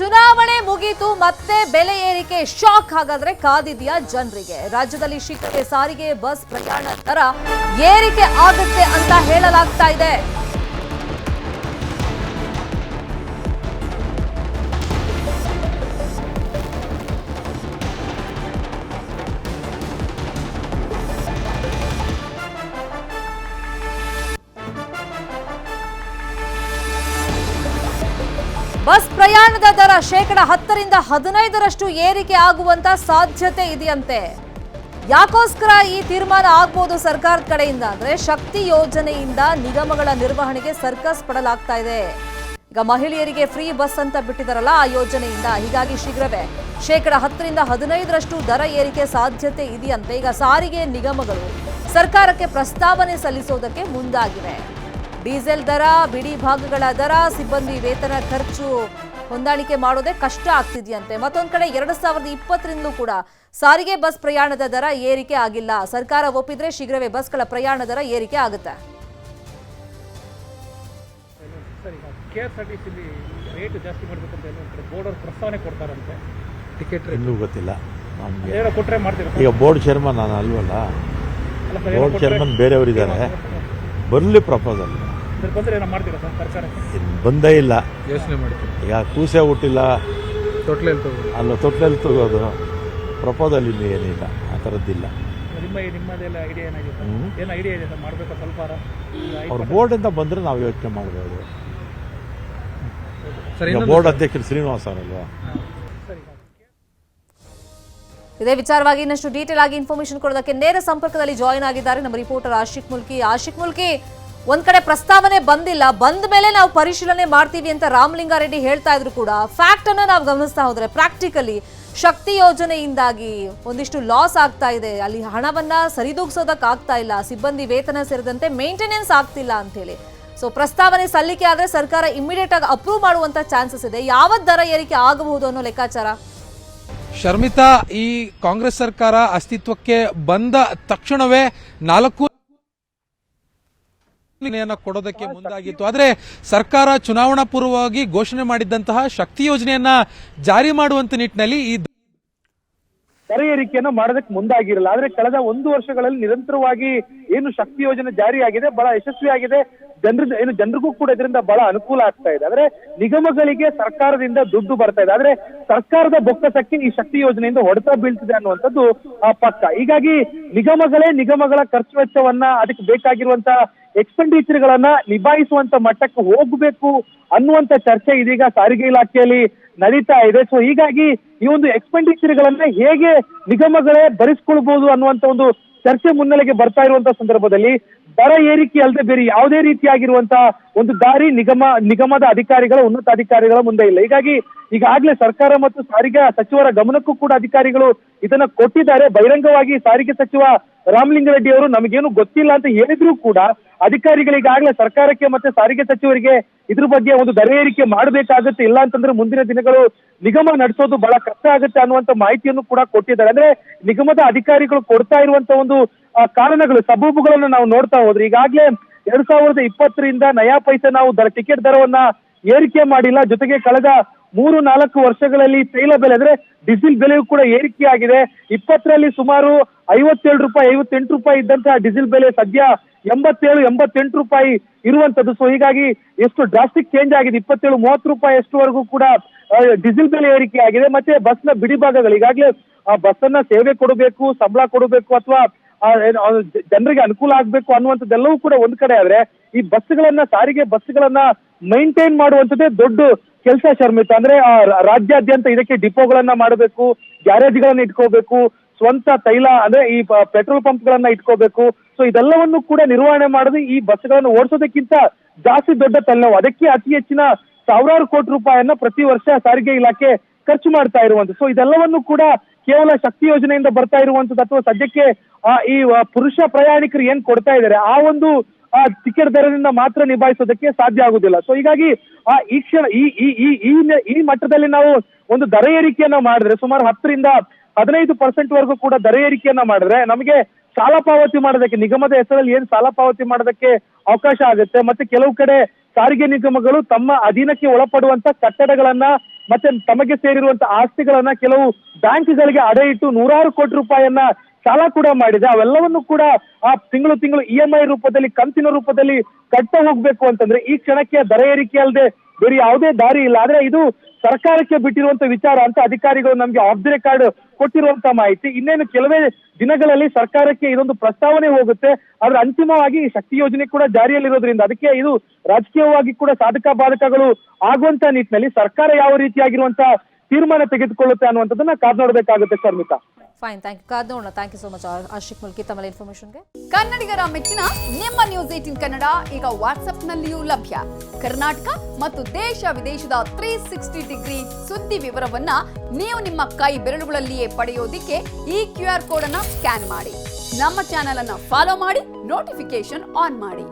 ಚುನಾವಣೆ ಮುಗೀತು, ಮತ್ತೆ ಬೆಲೆ ಏರಿಕೆ ಶಾಕ್ ಹಾಗಾದ್ರೆ ಕಾದಿದೆಯಾ ಜನರಿಗೆ? ರಾಜ್ಯದಲ್ಲಿ ಶೀಘ್ರಕ್ಕೆ ಸಾರಿಗೆ, ಬಸ್ ಪ್ರಯಾಣ ದರ ಏರಿಕೆ ಆಗುತ್ತೆ ಅಂತ ಹೇಳಲಾಗ್ತಾ ಇದೆ. ಬಸ್ ಪ್ರಯಾಣದ ದರ ಶೇಕಡ ಹತ್ತರಿಂದ ಹದಿನೈದರಷ್ಟು ಏರಿಕೆ ಆಗುವಂತ ಸಾಧ್ಯತೆ ಇದೆಯಂತೆ. ಯಾಕೋಸ್ಕರ ಈ ತೀರ್ಮಾನ ಆಗ್ಬೋದು ಸರ್ಕಾರದ ಕಡೆಯಿಂದ ಅಂದ್ರೆ ಶಕ್ತಿ ಯೋಜನೆಯಿಂದ ನಿಗಮಗಳ ನಿರ್ವಹಣೆಗೆ ಸರ್ಕಸ್ ಪಡಲಾಗ್ತಾ ಇದೆ. ಈಗ ಮಹಿಳೆಯರಿಗೆ ಫ್ರೀ ಬಸ್ ಅಂತ ಬಿಟ್ಟಿದಾರಲ್ಲ, ಆ ಯೋಜನೆಯಿಂದ ಹೀಗಾಗಿ ಶೀಘ್ರವೇ ಶೇಕಡ ಹತ್ತರಿಂದ ಹದಿನೈದರಷ್ಟು ದರ ಏರಿಕೆ ಸಾಧ್ಯತೆ ಇದೆಯಂತೆ. ಈಗ ಸಾರಿಗೆ ನಿಗಮಗಳು ಸರ್ಕಾರಕ್ಕೆ ಪ್ರಸ್ತಾವನೆ ಸಲ್ಲಿಸೋದಕ್ಕೆ ಮುಂದಾಗಿವೆ. ಡೀಸೆಲ್ ದರ ಬಿಡಿ ಭಾಗಗಳ ದರ ಸಿಬ್ಬಂದಿ ವೇತನ ಖರ್ಚು ಹೊಂದಾಣಿಕೆ ಮಾಡೋದೇ ಕಷ್ಟ ಆಗ್ತಿದೆಯಂತೆ. ಮತ್ತೊಂದು ಕಡೆ ಎರಡು ಸಾವಿರದ ಇಪ್ಪತ್ತರಿಂದಲೂ ಕೂಡ ಸಾರಿಗೆ ಬಸ್ ಪ್ರಯಾಣದ ದರ ಏರಿಕೆ ಆಗಿಲ್ಲ. ಸರ್ಕಾರ ಒಪ್ಪಿದ್ರೆ ಶೀಘ್ರವೇ ಬಸ್ಗಳ ಪ್ರಯಾಣ ದರ ಏರಿಕೆ ಆಗುತ್ತೆ. ರೇಟ್ ಜಾಸ್ತಿ ಪ್ರಸ್ತಾವನೆ ಕೊಡ್ತಾರಂತೆ. ಟಿಕೆಟ್ ಇನ್ನೂ ಗೊತ್ತಿಲ್ಲ. ಕೊಟ್ಟರೆ ಮಾಡ್ತೀರಾ? ಈಗ ಬೋರ್ಡ್ ಚೇರ್ಮನ್ ನಾನು ಅಲ್ವಲ್ಲ? ಅಲ್ಲ ಬೋರ್ಡ್ ಚೇರ್ಮನ್ ಬೇರೆಯವರಿದ್ದಾರೆ. ಬರಲಿ ಪ್ರಪೋಸಲ್ ಸರ್ ಬಂದರೆ ಏನೋ ಮಾಡ್ತೀರಾ ಸರ್ ಸರ್ಕಾರಕ್ಕೆ ಇನ್ನು ಬಂದೇ ಇಲ್ಲ. ಯೋಚನೆ ಮಾಡ್ತೀನಿ ಈಗ ಕೂಸೆ ಹುಟ್ಟಿಲ್ಲ. ತೊಟ್ಲಲ್ಲಿ ತಗೋ ಅಲ್ಲ ತೊಟ್ಲಲ್ಲಿ ತಗೋದು. ಪ್ರಪೋಸಲ್ ಇಲ್ಲಿ ಏನಿಲ್ಲ ಆ ಥರದ್ದಿಲ್ಲ. ನಿಮ್ಮ ನಿಮ್ಮದೆಲ್ಲ ಐಡಿಯಾ ಏನಾಗಿದೆ? ಸರ್ ಏನು ಐಡಿಯಾ ಇದೆ ಸರ್ ಮಾಡಬೇಕು ಸ್ವಲ್ಪ? ಅವ್ರ ಬೋರ್ಡಿಂದ ಬಂದರೆ ನಾವು ಯೋಚನೆ ಮಾಡ್ಬೋದು. ಬೋರ್ಡ್ ಅಧ್ಯಕ್ಷರು ಶ್ರೀನಿವಾಸ್ ಅವರಲ್ವಾ? ಇದೇ ವಿಚಾರವಾಗಿ ಇನ್ನಷ್ಟು ಡೀಟೇಲ್ ಆಗಿ ಇನ್ಫಾರ್ಮೇಶನ್ ಕೊಡೋದಕ್ಕೆ ನೇರ ಸಂಪರ್ಕದಲ್ಲಿ ಜಾಯಿನ್ ಆಗಿದ್ದಾರೆ ನಮ್ಮ ರಿಪೋರ್ಟರ್ ಆಶಿಕ್ ಮುಲ್ಕಿ. ಆಶಿಕ್ ಮುಲ್ಕಿ, ಒಂದ್ ಕಡೆ ಪ್ರಸ್ತಾವನೆ ಬಂದಿಲ್ಲ, ಬಂದ ಮೇಲೆ ನಾವು ಪರಿಶೀಲನೆ ಮಾಡ್ತೀವಿ ಅಂತ ರಾಮಲಿಂಗಾರೆಡ್ಡಿ ಹೇಳ್ತಾ ಇದ್ರು ಕೂಡ. ಫ್ಯಾಕ್ಟ್ ಅನ್ನ ನಾವು ಗಮನಿಸ್ತಾ ಹೋದ್ರೆ ಪ್ರಾಕ್ಟಿಕಲಿ ಶಕ್ತಿ ಯೋಜನೆಯಿಂದಾಗಿ ಒಂದಿಷ್ಟು ಲಾಸ್ ಆಗ್ತಾ ಇದೆ. ಅಲ್ಲಿ ಹಣವನ್ನ ಸರಿದೂಗಿಸೋದಕ್ ಆಗ್ತಾ ಇಲ್ಲ. ಸಿಬ್ಬಂದಿ ವೇತನ ಸೇರಿದಂತೆ ಮೇಂಟೆನೆನ್ಸ್ ಆಗ್ತಿಲ್ಲ ಅಂತ ಹೇಳಿ ಸೊ ಪ್ರಸ್ತಾವನೆ ಸಲ್ಲಿಕೆ ಆದ್ರೆ ಸರ್ಕಾರ ಇಮಿಡಿಯೇಟ್ ಆಗಿ ಅಪ್ರೂವ್ ಮಾಡುವಂತ ಚಾನ್ಸಸ್ ಇದೆ. ಯಾವ ದರ ಏರಿಕೆ ಆಗಬಹುದು ಅನ್ನೋ ಲೆಕ್ಕಾಚಾರ? ಶರ್ಮಿತಾ, ಈ ಕಾಂಗ್ರೆಸ್ ಸರ್ಕಾರ ಅಸ್ತಿತ್ವಕ್ಕೆ ಬಂದ ತಕ್ಷಣವೇ ನಾಲ್ಕು ಕೊಡೋದಕ್ಕೆ ಮುಂದಾಗಿತ್ತು. ಆದ್ರೆ ಸರ್ಕಾರ ಚುನಾವಣಾ ಪೂರ್ವವಾಗಿ ಘೋಷಣೆ ಮಾಡಿದ್ದಂತಹ ಶಕ್ತಿ ಯೋಜನೆಯನ್ನ ಜಾರಿ ಮಾಡುವಂತ ನಿಟ್ಟಿನಲ್ಲಿ ಈ ದರ ಏರಿಕೆಯನ್ನು ಮಾಡೋದಕ್ಕೆ ಮುಂದಾಗಿರಲ್ಲ. ಆದ್ರೆ ಕಳೆದ ಒಂದು ವರ್ಷಗಳಲ್ಲಿ ನಿರಂತರವಾಗಿ ಏನು ಶಕ್ತಿ ಯೋಜನೆ ಜಾರಿಯಾಗಿದೆ, ಬಹಳ ಯಶಸ್ವಿಯಾಗಿದೆ. ಜನರ ಏನು ಜನರಿಗೂ ಕೂಡ ಇದರಿಂದ ಬಹಳ ಅನುಕೂಲ ಆಗ್ತಾ ಇದೆ. ಆದ್ರೆ ನಿಗಮಗಳಿಗೆ ಸರ್ಕಾರದಿಂದ ದುಡ್ಡು ಬರ್ತಾ ಇದೆ. ಆದ್ರೆ ಸರ್ಕಾರದ ಬೊಕ್ಕಸಕ್ಕೆ ಈ ಶಕ್ತಿ ಯೋಜನೆಯಿಂದ ಹೊಡೆತ ಬೀಳ್ತಿದೆ ಅನ್ನುವಂಥದ್ದು ಪಕ್ಕ. ಹೀಗಾಗಿ ನಿಗಮಗಳೇ ನಿಗಮಗಳ ಖರ್ಚು ವೆಚ್ಚವನ್ನ ಅದಕ್ಕೆ ಬೇಕಾಗಿರುವಂತ ಎಕ್ಸ್ಪೆಂಡಿಚರ್ ಗಳನ್ನ ನಿಭಾಯಿಸುವಂತ ಮಟ್ಟಕ್ಕೆ ಹೋಗ್ಬೇಕು ಅನ್ನುವಂತ ಚರ್ಚೆ ಇದೀಗ ಸಾರಿಗೆ ಇಲಾಖೆಯಲ್ಲಿ ನಡೀತಾ ಇದೆ. ಸೊ ಹೀಗಾಗಿ ಈ ಒಂದು ಎಕ್ಸ್ಪೆಂಡಿಚರ್ ಗಳನ್ನ ಹೇಗೆ ನಿಗಮಗಳೇ ಭರಿಸ್ಕೊಳ್ಬಹುದು ಅನ್ನುವಂತ ಒಂದು ಚರ್ಚೆ ಮುನ್ನೆಲೆಗೆ ಬರ್ತಾ ಇರುವಂತ ಸಂದರ್ಭದಲ್ಲಿ ದರ ಏರಿಕೆ ಅಲ್ಲದೆ ಬೇರೆ ಯಾವುದೇ ರೀತಿಯಾಗಿರುವಂತಹ ಒಂದು ದಾರಿ ನಿಗಮ, ನಿಗಮದ ಅಧಿಕಾರಿಗಳ ಉನ್ನತ ಅಧಿಕಾರಿಗಳ ಮುಂದೆ ಇಲ್ಲ. ಹೀಗಾಗಿ ಈಗಾಗಲೇ ಸರ್ಕಾರ ಮತ್ತು ಸಾರಿಗೆ ಸಚಿವರ ಗಮನಕ್ಕೂ ಕೂಡ ಅಧಿಕಾರಿಗಳು ಇದನ್ನ ಕೊಟ್ಟಿದ್ದಾರೆ. ಬಹಿರಂಗವಾಗಿ ಸಾರಿಗೆ ಸಚಿವ ರಾಮಲಿಂಗಾರೆಡ್ಡಿ ಅವರು ನಮಗೇನು ಗೊತ್ತಿಲ್ಲ ಅಂತ ಹೇಳಿದ್ರು ಕೂಡ ಅಧಿಕಾರಿಗಳಿಗಾಗಲೇ ಸರ್ಕಾರಕ್ಕೆ ಮತ್ತೆ ಸಾರಿಗೆ ಸಚಿವರಿಗೆ ಇದ್ರ ಬಗ್ಗೆ ಒಂದು ದರ ಏರಿಕೆ ಮಾಡಬೇಕಾಗುತ್ತೆ, ಇಲ್ಲ ಅಂತಂದ್ರೆ ಮುಂದಿನ ದಿನಗಳು ನಿಗಮ ನಡೆಸೋದು ಬಹಳ ಕಷ್ಟ ಆಗುತ್ತೆ ಅನ್ನುವಂತ ಮಾಹಿತಿಯನ್ನು ಕೂಡ ಕೊಟ್ಟಿದ್ದಾರೆ. ಅಂದ್ರೆ ನಿಗಮದ ಅಧಿಕಾರಿಗಳು ಕೊಡ್ತಾ ಇರುವಂತ ಒಂದು ಕಾರಣಗಳು, ಸಬೂಬುಗಳನ್ನು ನಾವು ನೋಡ್ತಾ ಹೋದ್ರೆ ಈಗಾಗಲೇ ಎರಡ್ ಸಾವಿರದ ಇಪ್ಪತ್ತರಿಂದ ನಯಾ ಪೈಸೆ ನಾವು ದರ, ಟಿಕೆಟ್ ದರವನ್ನ ಏರಿಕೆ ಮಾಡಿಲ್ಲ. ಜೊತೆಗೆ ಕಳೆದ ಮೂರು, ನಾಲ್ಕು ವರ್ಷಗಳಲ್ಲಿ ತೈಲ ಬೆಲೆ, ಅಂದ್ರೆ ಡೀಸೆಲ್ ಬೆಲೆಯೂ ಕೂಡ ಏರಿಕೆ ಆಗಿದೆ ಇಪ್ಪತ್ತರಲ್ಲಿ ಸುಮಾರು ಐವತ್ತೇಳು ರೂಪಾಯಿ, ಐವತ್ತೆಂಟು ರೂಪಾಯಿ ಇದ್ದಂತಹ ಡೀಸೆಲ್ ಬೆಲೆ ಸದ್ಯ ಎಂಬತ್ತೇಳು, ಎಂಬತ್ತೆಂಟು ರೂಪಾಯಿ ಇರುವಂತದ್ದು. ಸೊ ಹೀಗಾಗಿ ಎಷ್ಟು ಡ್ರಾಸ್ಟಿಕ್ ಚೇಂಜ್ ಆಗಿದೆ. ಇಪ್ಪತ್ತೇಳು, ಮೂವತ್ತು ರೂಪಾಯಿ ಅಷ್ಟುವರೆಗೂ ಕೂಡ ಡೀಸೆಲ್ ಬೆಲೆ ಏರಿಕೆ ಆಗಿದೆ. ಮತ್ತೆ ಬಸ್ನ ಬಿಡಿ ಭಾಗಗಳು. ಈಗಾಗಲೇ, ಆ ಬಸ್ಸನ್ನ ಸೇವೆ ಕೊಡಬೇಕು, ಸಂಬಳ ಕೊಡಬೇಕು ಅಥವಾ ಜನರಿಗೆ ಅನುಕೂಲ ಆಗ್ಬೇಕು ಅನ್ನುವಂಥದ್ದೆಲ್ಲವೂ ಕೂಡ ಒಂದ್ ಕಡೆ ಆದ್ರೆ, ಈ ಬಸ್ಗಳನ್ನ, ಸಾರಿಗೆ ಬಸ್ಗಳನ್ನ ಮೈಂಟೈನ್ ಮಾಡುವಂಥದ್ದೇ ದೊಡ್ಡ ಕೆಲಸ ಶರ್ಮಿತ. ಅಂದ್ರೆ ರಾಜ್ಯಾದ್ಯಂತ ಇದಕ್ಕೆ ಡಿಪೋಗಳನ್ನ ಮಾಡಬೇಕು, ಗ್ಯಾರೇಜ್ಗಳನ್ನ ಇಟ್ಕೋಬೇಕು ಸ್ವಂತ ತೈಲ, ಅಂದ್ರೆ ಈ ಪೆಟ್ರೋಲ್ ಪಂಪ್ ಗಳನ್ನ ಇಟ್ಕೋಬೇಕು. ಸೊ ಇದೆಲ್ಲವನ್ನು ಕೂಡ ನಿರ್ವಹಣೆ ಮಾಡದೆ ಈ ಬಸ್ಗಳನ್ನು ಓಡಿಸೋದಕ್ಕಿಂತ ಜಾಸ್ತಿ ದೊಡ್ಡ ತಲೆನೋವು ಅದಕ್ಕೆ ಅತಿ ಹೆಚ್ಚಿನ ಸಾವಿರಾರು ಕೋಟಿ ರೂಪಾಯಿಯನ್ನ ಪ್ರತಿ ವರ್ಷ ಸಾರಿಗೆ ಇಲಾಖೆ ಖರ್ಚು ಮಾಡ್ತಾ ಇರುವಂತ ಸೊ ಇದೆಲ್ಲವನ್ನು ಕೂಡ ಕೇವಲ ಶಕ್ತಿ ಯೋಜನೆಯಿಂದ ಬರ್ತಾ ಇರುವಂತದ್ದು ಅಥವಾ ಸದ್ಯಕ್ಕೆ ಈ ಪುರುಷ ಪ್ರಯಾಣಿಕರು ಏನ್ ಕೊಡ್ತಾ ಇದ್ದಾರೆ, ಆ ಒಂದು, ಆ ಟಿಕೆಟ್ ದರದಿಂದ ಮಾತ್ರ ನಿಭಾಯಿಸೋದಕ್ಕೆ ಸಾಧ್ಯ ಆಗುದಿಲ್ಲ. ಸೊ ಹೀಗಾಗಿ ಆ, ಈ ಕ್ಷಣ ಈ ಈ ಈ ಮಟ್ಟದಲ್ಲಿ ನಾವು ಒಂದು ದರ ಏರಿಕೆಯನ್ನ ಮಾಡಿದ್ರೆ ಸುಮಾರು ಹತ್ತರಿಂದ ಹದಿನೈದು ಪರ್ಸೆಂಟ್ ವರೆಗೂ ಕೂಡ ದರ ಏರಿಕೆಯನ್ನ ಮಾಡಿದ್ರೆ ನಮಗೆ ಸಾಲ ಪಾವತಿ ಮಾಡೋದಕ್ಕೆ, ನಿಗಮದ ಹೆಸರಲ್ಲಿ ಏನ್ ಸಾಲ ಪಾವತಿ ಮಾಡೋದಕ್ಕೆ ಅವಕಾಶ ಆಗುತ್ತೆ. ಮತ್ತೆ ಕೆಲವು ಕಡೆ ಸಾರಿಗೆ ನಿಗಮಗಳು ತಮ್ಮ ಅಧೀನಕ್ಕೆ ಒಳಪಡುವಂತ ಕಟ್ಟಡಗಳನ್ನ ಮತ್ತೆ ತಮಗೆ ಸೇರಿರುವಂತ ಆಸ್ತಿಗಳನ್ನ ಕೆಲವು ಬ್ಯಾಂಕ್ಗಳಿಗೆ ಅಡೆ ಇಟ್ಟು ನೂರಾರು ಕೋಟಿ ರೂಪಾಯಿಯನ್ನ ಸಾಲ ಕೂಡ ಮಾಡಿದೆ. ಅವೆಲ್ಲವನ್ನು ಕೂಡ ಆ ತಿಂಗಳು ತಿಂಗಳು ಇ ಎಂ ಐ ರೂಪದಲ್ಲಿ, ಕಂತಿನ ರೂಪದಲ್ಲಿ ಕಟ್ಟ ಹೋಗ್ಬೇಕು ಅಂತಂದ್ರೆ ಈ ಕ್ಷಣಕ್ಕೆ ದರ ಏರಿಕೆ ಅಲ್ಲದೆ ಬೇರೆ ಯಾವುದೇ ದಾರಿ ಇಲ್ಲ. ಆದ್ರೆ ಇದು ಸರ್ಕಾರಕ್ಕೆ ಬಿಟ್ಟಿರುವಂತ ವಿಚಾರ ಅಂತ ಅಧಿಕಾರಿಗಳು ನಮ್ಗೆ ಆಫ್ ದಿ ರೆಕಾರ್ಡ್ ಕೊಟ್ಟಿರುವಂತ ಮಾಹಿತಿ. ಇನ್ನೇನು ಕೆಲವೇ ದಿನಗಳಲ್ಲಿ ಸರ್ಕಾರಕ್ಕೆ ಇದೊಂದು ಪ್ರಸ್ತಾವನೆ ಹೋಗುತ್ತೆ. ಆದ್ರೆ ಅಂತಿಮವಾಗಿ ಈ ಶಕ್ತಿ ಯೋಜನೆ ಕೂಡ ಜಾರಿಯಲ್ಲಿರೋದ್ರಿಂದ ಅದಕ್ಕೆ ಇದು ರಾಜಕೀಯವಾಗಿ ಕೂಡ ಸಾಧಕ ಬಾಧಕಗಳು ಆಗುವಂತ ನಿಟ್ಟಿನಲ್ಲಿ ಸರ್ಕಾರ ಯಾವ ರೀತಿಯಾಗಿರುವಂತ ತೀರ್ಮಾನ ತೆಗೆದುಕೊಳ್ಳುತ್ತೆ ಅನ್ನುವಂಥದ್ದನ್ನ ಕಾದ್ ನೋಡ್ಬೇಕಾಗುತ್ತೆ ಶರ್ಮಿತಾ ಫೈನ್ ಥ್ಯಾಂಕ್ ಯು ಕಾದ್ ನೋಡೋಣ. Thank you so much Ashik Mulki ತಮ್ಮ ಇನ್ಫಾರ್ಮೇಶನ್ಗೆ ಕನ್ನಡಿಗರ ಮೆಚ್ಚಿನ ನಿಮ್ಮ ನ್ಯೂಸ್ ಏಟಿನ್ ಕನ್ನಡ ಈಗ ವಾಟ್ಸ್ಆಪ್ನಲ್ಲಿಯೂ ಲಭ್ಯ. ಕರ್ನಾಟಕ ಮತ್ತು ದೇಶ ವಿದೇಶದ ತ್ರೀ ಸಿಕ್ಸ್ಟಿ ಡಿಗ್ರಿ ಸುದ್ದಿ ವಿವರವನ್ನ ನೀವು ನಿಮ್ಮ ಕೈ ಬೆರಳುಗಳಲ್ಲಿಯೇ ಪಡೆಯೋದಿಕ್ಕೆ ಈ ಕ್ಯೂ ಆರ್ ಕೋಡ್ ಅನ್ನ ಸ್ಕ್ಯಾನ್ ಮಾಡಿ. ನಮ್ಮ ಚಾನೆಲ್ ಅನ್ನ ಫಾಲೋ ಮಾಡಿ ನೋಟಿಫಿಕೇಶನ್ ಆನ್ ಮಾಡಿ.